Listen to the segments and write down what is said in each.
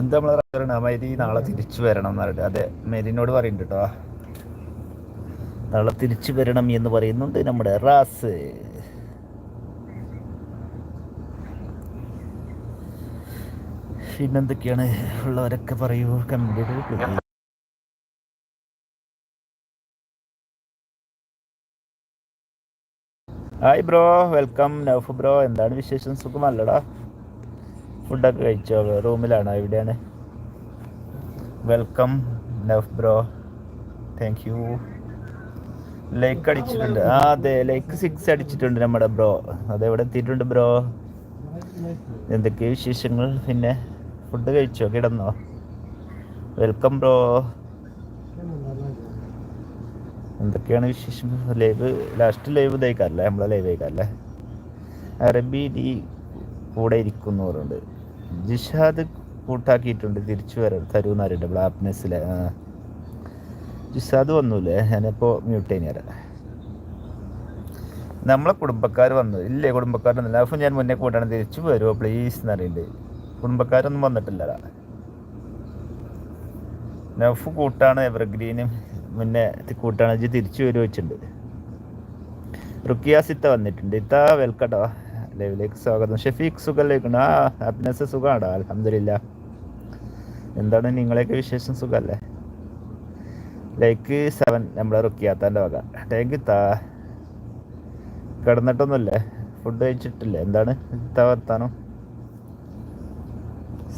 എന്താ നമ്മൾ പറയണ? മരി നാളെ തിരിച്ചു വരണം എന്ന് പറഞ്ഞിട്ട്. അതെ മെരിനോട് പറയുന്നുണ്ട് കേട്ടോ നാളെ തിരിച്ചു വരണം എന്ന് പറയുന്നുണ്ട് നമ്മുടെ റാസ്. പിന്നെന്തൊക്കെയാണ്? ഉള്ളവരൊക്കെ പറയൂ computer hi bro welcome Nauf bro എന്താണ് വിശേഷം? സുഖമല്ലടാ ഫുഡൊക്കെ കഴിച്ചോ? റൂമിലാണോ? എവിടെയാണ്? Welcome Naf bro thank you like അടിച്ചിട്ടുണ്ട്. ആ അതെ ലൈക്ക് സിക്സ് അടിച്ചിട്ടുണ്ട് നമ്മുടെ ബ്രോ അതെവിടെ എത്തിയിട്ടുണ്ട് ബ്രോ എന്തൊക്കെ വിശേഷങ്ങൾ? പിന്നെ ഫുഡ് കഴിച്ചോ? കിടന്നോ? വെൽക്കം ബ്രോ എന്തൊക്കെയാണ് വിശേഷം ലൈവ് ലാസ്റ്റ് ലൈവ് ഇതായിക്കാറല്ലേ നമ്മളെ ലൈവ് ആയിക്കാറല്ലേ അറബി ഡി കൂടെ ഇരിക്കുന്നവരുണ്ട് ജിഷാദ് കൂട്ടാക്കിയിട്ടുണ്ട് തിരിച്ചു വരാൻ. തരൂന്ന് അറിയണ്ട ബ്ലാക്ക്നെസ്സിലെ ജിഷാദ് വന്നൂലേ? ഞാനിപ്പോൾ മ്യൂട്ട് ചെയ്യാൻ നമ്മളെ കുടുംബക്കാർ വന്നു. ഇല്ലേ കുടുംബക്കാരൊന്നുമില്ല. അപ്പം ഞാൻ മുന്നേ കൂട്ടാണ്. തിരിച്ചു വരുമോ പ്ലീസ് എന്ന് അറിയുന്നുണ്ട് കുടുംബക്കാരൊന്നും വന്നിട്ടില്ല നഫ് കൂട്ടാണ് എവർഗ്രീനും മുന്നേ കൂട്ടാണ്. തിരിച്ചു വരുവച്ചിട്ടുണ്ട് റുക്കിയാസ് റുക്കിയാസിത്ത വന്നിട്ടുണ്ട്. ഇത്ത വെൽക്കട്ടോ ലൈവിലേക്ക് സ്വാഗതം. ഷെഫീഖ് സുഖല്ലേക്കണം ആ ഹാപ്പിനെസ് സുഖമാണോ അലഹമില്ല എന്താണ് നിങ്ങളെയൊക്കെ വിശേഷം? സുഖമല്ലേ? ലൈക്ക് സെവൻ നമ്മളെ റുക്കിയാത്താന്റെ വക. താങ്ക് യു താ. കിടന്നിട്ടൊന്നുമില്ലേ? ഫുഡ് കഴിച്ചിട്ടില്ലേ? എന്താണ് താ വർത്താനം?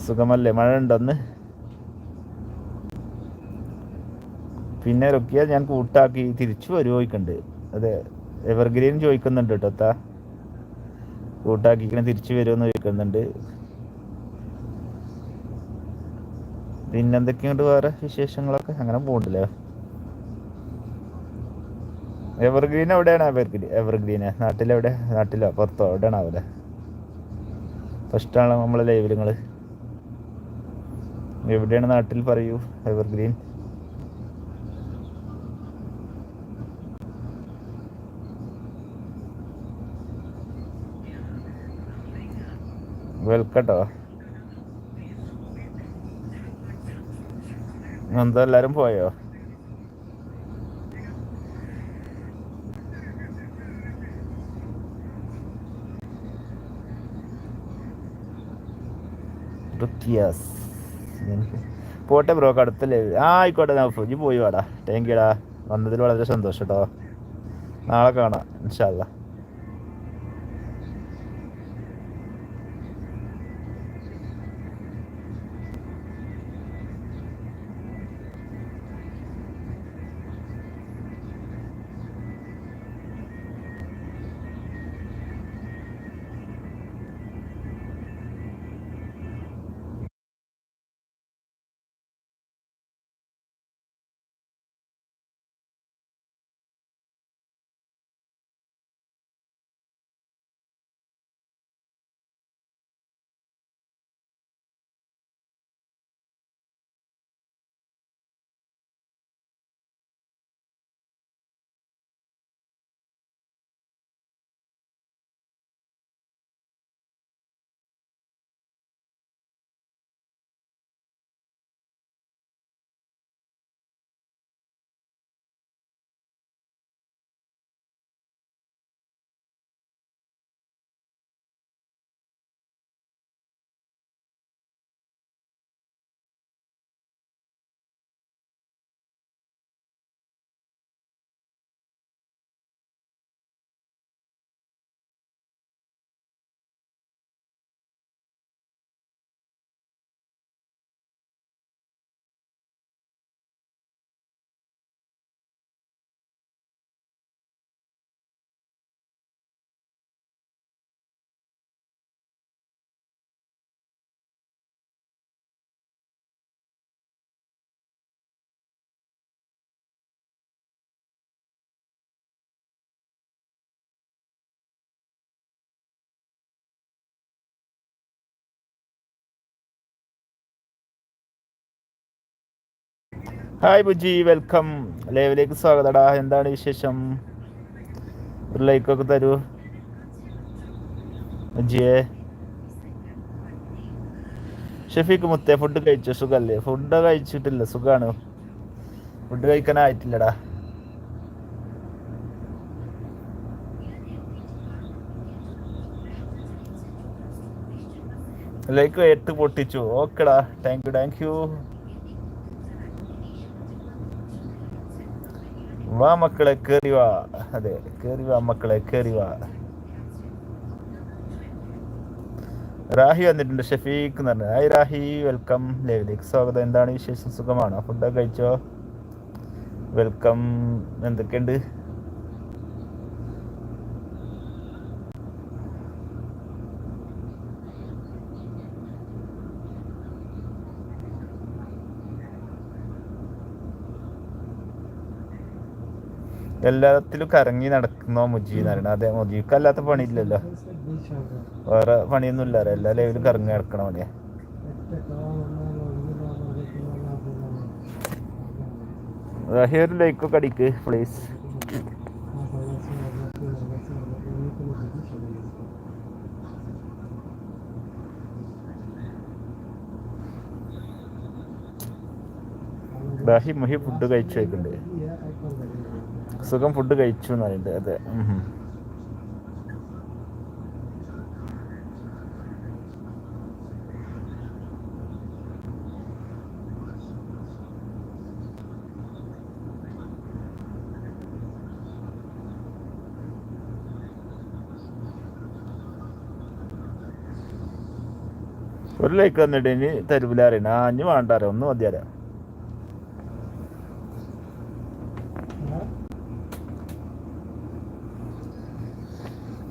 സുഖമല്ലേ? മഴ ഉണ്ടോന്ന് പിന്നെ റുക്കിയ ഞാൻ കൂട്ടാക്കി തിരിച്ചു വരുമോ ചോദിക്കുന്നുണ്ട് അതെ എവർഗ്രീൻ ചോദിക്കുന്നുണ്ട് കേട്ടോ താ. കൂട്ടാക്കിക്കണ തിരിച്ചു വരുമെന്ന് ചോദിക്കുന്നുണ്ട്. പിന്നെന്തൊക്കെയുണ്ട് വേറെ വിശേഷങ്ങളൊക്കെ? അങ്ങനെ പോകണ്ടല്ലേ എവർഗ്രീൻ എവിടെയാണ് എവർഗ്രീൻ എവർഗ്രീന് നാട്ടിലെവിടെ? നാട്ടിലോ? പുറത്തോ? എവിടെയാണ് അവിടെ? ഫസ്റ്റാണ് നമ്മളെ ലൈവിൽ നിങ്ങൾ എവിടെയാണ് നാട്ടിൽ പറയൂ എവർഗ്രീൻ വെൽക്കട്ടോ. എന്താ എല്ലാരും പോയോ? പോട്ടെ ബ്രോ അടുത്തല്ലേ ആ ആയിക്കോട്ടെ ഞാൻ ഫ്രിഡ്ജ് പോയി വാടാ. താങ്ക് യുടാ വന്നതിൽ വളരെ സന്തോഷം കേട്ടോ നാളെ കാണാം ഇൻഷാല്ല ഹായ് ബുജി വെൽക്കം. ലൈവിലേക്ക് സ്വാഗതടാ എന്താണ് വിശേഷം? ഒരു ലൈക്കൊക്കെ തരൂ. ബുജിയെ ഷെഫീക്ക് മുത്തേ ഫുഡ് കഴിച്ചു? സുഖല്ലേ? ഫുഡ് കഴിച്ചിട്ടില്ല. സുഖമാണ് ഫുഡ് കഴിക്കാനായിട്ടില്ലടാ ലൈക്ക് എട്ട് പൊട്ടിച്ചു. ഓക്കെടാ. താങ്ക് യു താങ്ക് യു വാ മക്കളെ കേറി വാ. അതെ കേറി വാ മക്കളെ കേറി വാ. രാഹി വന്നിട്ടുണ്ട് ഷഫീഖ് എന്ന് പറഞ്ഞു. Hi Rahi welcome. ലേവിലേക്ക് സ്വാഗതം. എന്താണ് വിശേഷം? സുഖമാണോ? ഫുഡൊക്കെ കഴിച്ചോ? വെൽക്കം. എന്തൊക്കെയുണ്ട്? എല്ലാത്തിലും കറങ്ങി നടക്കുന്ന മുജി പറയുന്നത്. അതെ മുജീക്ക് അല്ലാത്ത പണിയില്ലല്ലോ. വേറെ പണിയൊന്നും ഇല്ല എല്ലാ ലൈവിലും കറങ്ങി നടക്കണ പണിയാ. ഒരു ലൈക്കൊക്കെ അടിക്ക് പ്ലീസ് മുഹി ഫുഡ് കഴിച്ചു വെക്കുന്നുണ്ട് സുഖം ഫുഡ് കഴിച്ചു എന്ന് പറയുന്നത്. അതെ. ഒരു ലൈക്ക് തന്നിട്ട് ഇനി തരൂല അറിയണ. ആ ഇനി വേണ്ട അറിയാം. ഒന്ന് മതി അറിയാം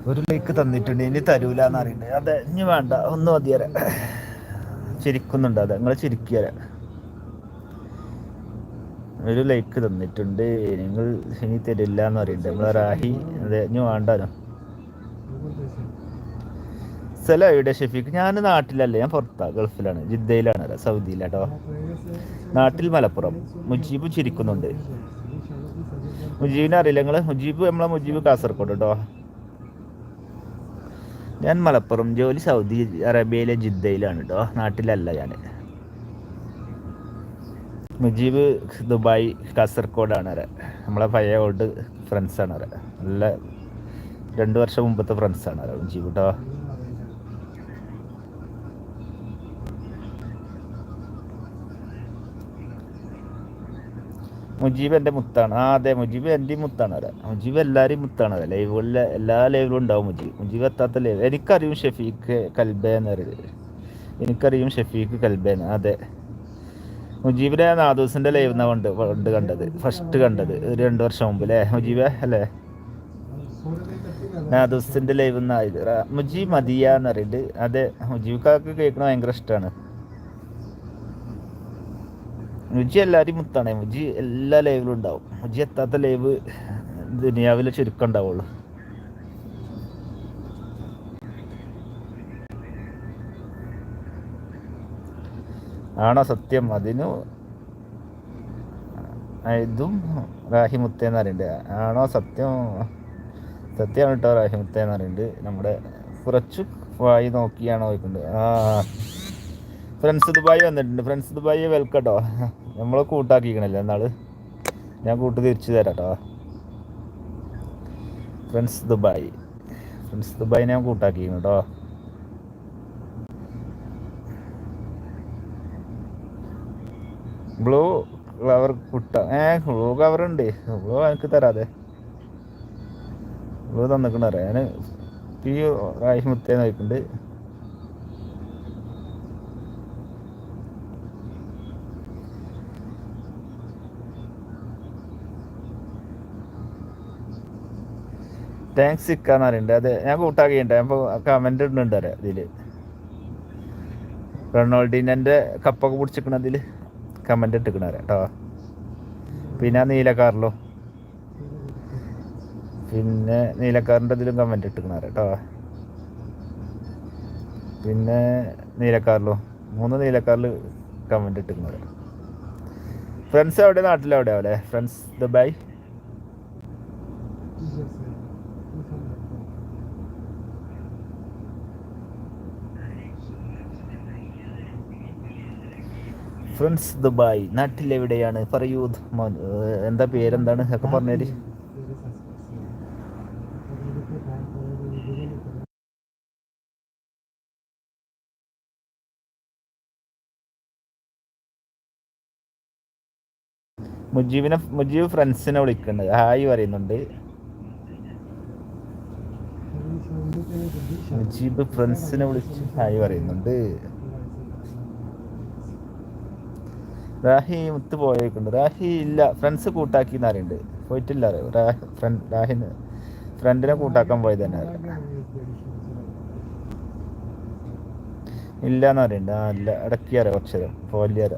ഒരു ലൈക്ക് തന്നിട്ടുണ്ട്. ഇനി തരൂല എന്ന് അതെ ഇനി വേണ്ട. ഒന്ന് മതി അറിയാം ചിരിക്കുന്നുണ്ട്. അതെ നിങ്ങൾ ചിരിക്കുക ഒരു ലൈക്ക് തന്നിട്ടുണ്ട്. നിങ്ങൾ ഇനി തരില്ല എന്ന് അറിയണ്ടേ നമ്മളെ റാഹി. അതെ ഇനി വേണ്ടാലോ സ്ഥലം എവിടെ ഷെഫീഖ്? ഞാൻ നാട്ടിലല്ല. ഞാൻ പുറത്താ. ഗൾഫിലാണ്. ജിദ്ദയിലാണ്. സൗദിയിലാട്ടോ നാട്ടിൽ മലപ്പുറം. മുജീബ് ചിരിക്കുന്നുണ്ട്. മുജീബിനെ അറിയില്ല നിങ്ങൾ മുജീബ് നമ്മളെ മുജീബ് കാസർഗോഡ് കേട്ടോ ഞാൻ മലപ്പുറം ജോലി സൗദി അറേബ്യയിലെ ജിദ്ദയിലാണ് കേട്ടോ നാട്ടിലല്ല ഞാൻ മുജീബ് ദുബായ് കാസർഗോഡാണ് അരെ നമ്മളെ പഴയ ഓൾഡ് ഫ്രണ്ട്സാണ് അരെ നല്ല രണ്ട് വർഷം മുമ്പത്തെ ഫ്രണ്ട്സാണ് അറേ മുജീബ് കേട്ടോ മുജീബ് എന്റെ മുത്താണ്. ആ അതെ മുജീബ് എന്റെ മുത്താണ് അതെ മുജീബ് എല്ലാവരെയും മുത്താണ്. അതെ ലൈവുകളിലെ എല്ലാ ലൈവിലും ഉണ്ടാവും മുജീബ്. മുജീബ് എത്താത്ത ലൈവ് എനിക്കറിയും ഷെഫീഖ് കൽബ എന്ന് പറയുന്നത്. എനിക്കറിയും ഷെഫീഖ് കൽബ അതെ. മുജീബിനെ നാദൂസിന്റെ ലൈവ് എന്നാ കൊണ്ട് പണ്ട് കണ്ടത്. ഫസ്റ്റ് കണ്ടത്. ഒരു രണ്ട് വർഷം മുമ്പ് അല്ലേ മുജീബ് അല്ലേ? നാദൂസിന്റെ ലൈവ് എന്നായത് മുജീബ് മതിയ എന്ന് പറയുന്നത്. അതെ മുജീബ് കാക്ക് കേൾക്കണ ഭയങ്കര ഇഷ്ടമാണ് മുജി എല്ലാവരും മുത്താണ്. മുജി എല്ലാ ലൈവിലും ഉണ്ടാവും. മുജി എത്താത്ത ലൈവ് ദുനിയാവിലെ ചുരുക്കം ഉണ്ടാവുള്ളൂ. ആണോ സത്യം? അതിനു ഇതും റാഹിമുത്തേന്ന് പറയുന്നുണ്ട് ആണോ സത്യം? സത്യമാണ് കേട്ടോ റാഹിമുത്തേന്ന് പറയുന്നുണ്ട് നമ്മുടെ കുറച്ചു വായി നോക്കിയാണോ ആ. ഫ്രണ്ട്സ് ദുബായി വന്നിട്ടുണ്ട്. ഫ്രണ്ട്സ് ദുബായി കേട്ടോ നമ്മൾ കൂട്ടാക്കിക്കണല്ലേ എന്നാൾ. ഞാൻ കൂട്ട് തിരിച്ചു തരാം കേട്ടോ ഫ്രണ്ട്സ് ദുബായ് ഫ്രണ്ട്സ് ദുബായി ഞാൻ കൂട്ടാക്കിക്കണം കേട്ടോ ബ്ലൂ ഫ്ലവർ കുട്ട ഏ ബ്ലൂ കവർ ഉണ്ട്. ബ്ലൂ എനിക്ക് തരാതെ. ബ്ലൂ തന്നിക്കണ ഞാൻ പി റായി മുത്തേ നോക്കുന്നുണ്ട് താങ്ക്സ് ഇക്കാന്ന് പറയുന്നുണ്ട് അതെ ഞാൻ കൂട്ടാക്കിയിട്ടുണ്ട്. ഞാൻ ഇപ്പോൾ കമന്റ് ഇടുന്നുണ്ട് അറിയാം ഇതിൽ റൊണാൾഡിനെ കപ്പൊക്കെ പിടിച്ചിരിക്കണ അതിൽ കമന്റ് ഇട്ടിക്കണ കേട്ടോ പിന്നെ നീലക്കാറിലോ? പിന്നെ നീലക്കാറിന്റെ ഇതിലും കമന്റ് ഇട്ടിക്കണ കേട്ടോ പിന്നെ നീലക്കാറിലോ? മൂന്ന് നീലക്കാറിൽ കമന്റ് ഇട്ടിക്കണ അറിയാം ഫ്രണ്ട്സ് എവിടെ? നാട്ടിലെവിടെ അവിടെ ഫ്രണ്ട്സ് ദുബായ് ഫ്രണ്ട്സ് ദുബായ് നാട്ടിലെവിടെയാണ് പറയൂ എന്താ പേരെന്താണ്? ഒക്കെ പറഞ്ഞേര്. മുജീബിനെ മുജീബ് ഫ്രണ്ട്സിനെ വിളിക്കുന്നുണ്ട് ഹായ് പറയുന്നുണ്ട്. മുജീബ് ഫ്രണ്ട്സിനെ വിളിച്ച് ഹായ് പറയുന്നുണ്ട്. രാഹി മുത്ത് പോയേക്കുണ്ട് റാഹി ഇല്ല ഫ്രണ്ട്സ് കൂട്ടാക്കി എന്നറിയുണ്ട് പോയിട്ടില്ല റാഹിന് ഫ്രണ്ട് രാഹിന് ഫ്രണ്ടിനെ കൂട്ടാക്കാൻ പോയത് തന്നെ ഇല്ല എന്ന് പറയുന്നുണ്ട് ആ ഇല്ല ഇടയ്ക്ക് അറിയാം Thank പോലിയറ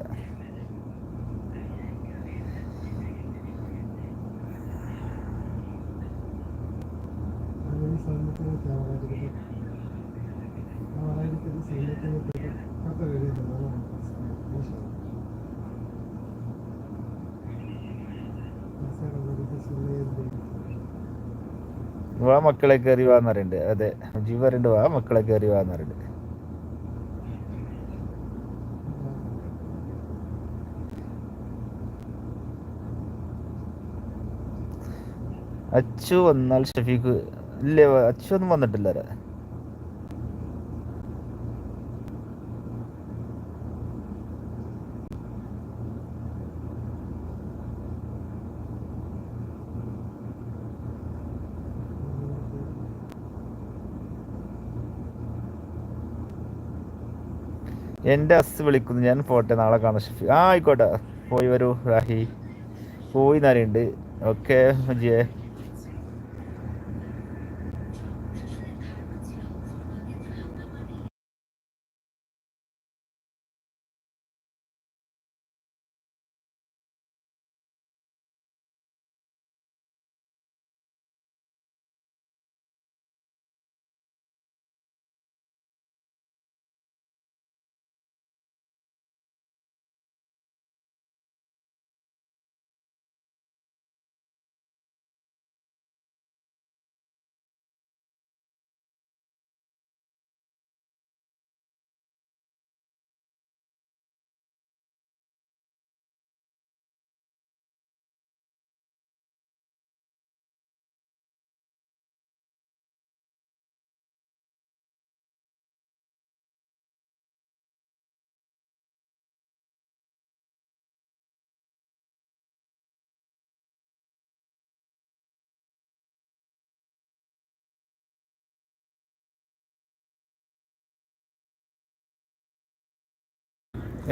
വാ മക്കളെ കയറി വാന്ന് പറയുന്നുണ്ട് അതെ ജീവ പറയുന്നുണ്ട് വാ മക്കളെ കയറി വാന്ന് പറയുന്നുണ്ട് അച്ചു വന്നാൽ ഷഫീഖ് ഇല്ലേ? അച്ചു ഒന്നും വന്നിട്ടില്ല എന്റെ അസ് വിളിക്കുന്നു. ഞാൻ പോട്ടെ നാളെ കാണാം ഷെഫി. ആ ആയിക്കോട്ടെ. പോയി വരൂ റാഹി. പോയി നരയുണ്ട് ഓക്കെ വിജയേ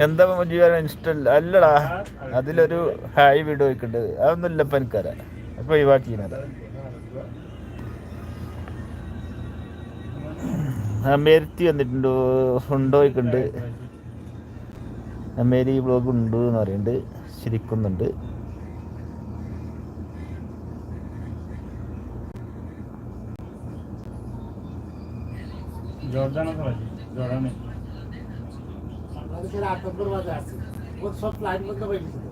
എന്താ ജീവന ഇഷ്ടമല്ല അല്ലടാ അതിലൊരു ഹായ് വീഡിയോ ഒക്കെ അതൊന്നും ഇല്ല ഇപ്പം അപ്പൊ അപ്പം അമേരിത്തി വന്നിട്ടുണ്ടോ. ഉണ്ടോ ഉണ്ട് അമേരി ബ്ലോഗ് ഉണ്ട് എന്ന് പറയുന്നുണ്ട് ശരിക്കുന്നുണ്ട്. ജോർജാനൊക്കെ ജോർജാനെ মানুষের আতঙ্কর মাঝে আছে। সব লাইন বন্ধ হয়ে গেছে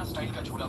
नया स्टाइल का झूला